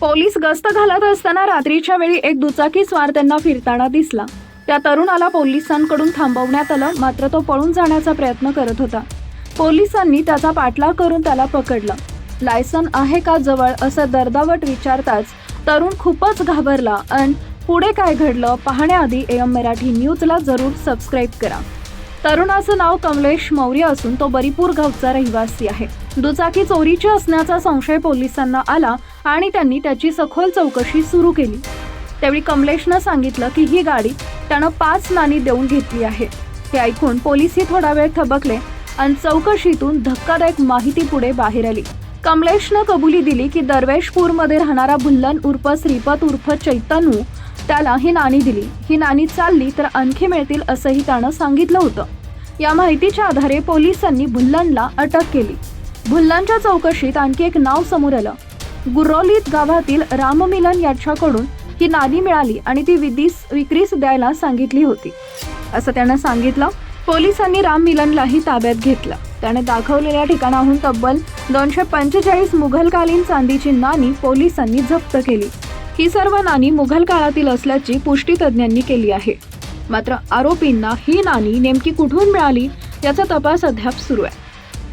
Police गस्त घालत असताना रात्रीच्या वेळी एक दुचाकी स्वार त्यांना फिरताना दिसला. त्या तरुणाला पोलिसांकडून थांबवण्यात आलं मात्र तो पळून जाण्याचा प्रयत्न करत होता. पोलिसांनी त्याचा पाठलाग करून त्याला पकडलं. लायसन आहे का जवळ असं दर्दावट विचारताच तरुण खूपच घाबरला आणि पुढे काय घडलं पाहण्याआधी एम मराठी न्यूजला जरूर सबस्क्राईब करा. तरुणाचं नाव कमलेश मौर्य असून तो बरीपूर गावचा रहिवासी आहे. दुचाकी चोरीची असण्याचा संशय पोलिसांना आला आणि त्यांनी त्याची सखोल चौकशी सुरू केली. त्यावेळी कमलेशनं सांगितलं की ही गाडी त्यानं पाच नाणी देऊन घेतली आहे. हे ऐकून पोलीसही थोडा वेळ थबकले आणि चौकशीतून धक्कादायक माहिती पुढे बाहेर आली. कमलेशनं कबुली दिली की दरवेशपूरमध्ये राहणारा भुल्लन उर्फ श्रीपत उर्फ चैतनू त्याला ही नाणी दिली. ही नाणी चालली तर आणखी मिळतील असंही त्यानं सांगितलं होतं. या माहितीच्या आधारे पोलिसांनी भुल्लनला अटक केली. भुल्लांच्या चौकशीत आणखी एक नाव समोर आलं. गुरौलीत गावातील राममिलन याच्याकडून ही नाणी मिळाली आणि ती विधीस विक्रीस द्यायला सांगितली होती. असं त्यानं सांगितलं. पोलिसांनी राम मिलनलाही ताब्यात घेतलं. त्याने दाखवलेल्या ठिकाणाहून तब्बल दोनशे पंचेचाळीस मुघलकालीन चांदीची नाणी पोलिसांनी जप्त केली. ही सर्व नाणी मुघल काळातील असल्याची पुष्टी तज्ज्ञांनी केली आहे. मात्र आरोपींना ही नाणी नेमकी कुठून मिळाली याचा तपास अद्याप सुरू आहे.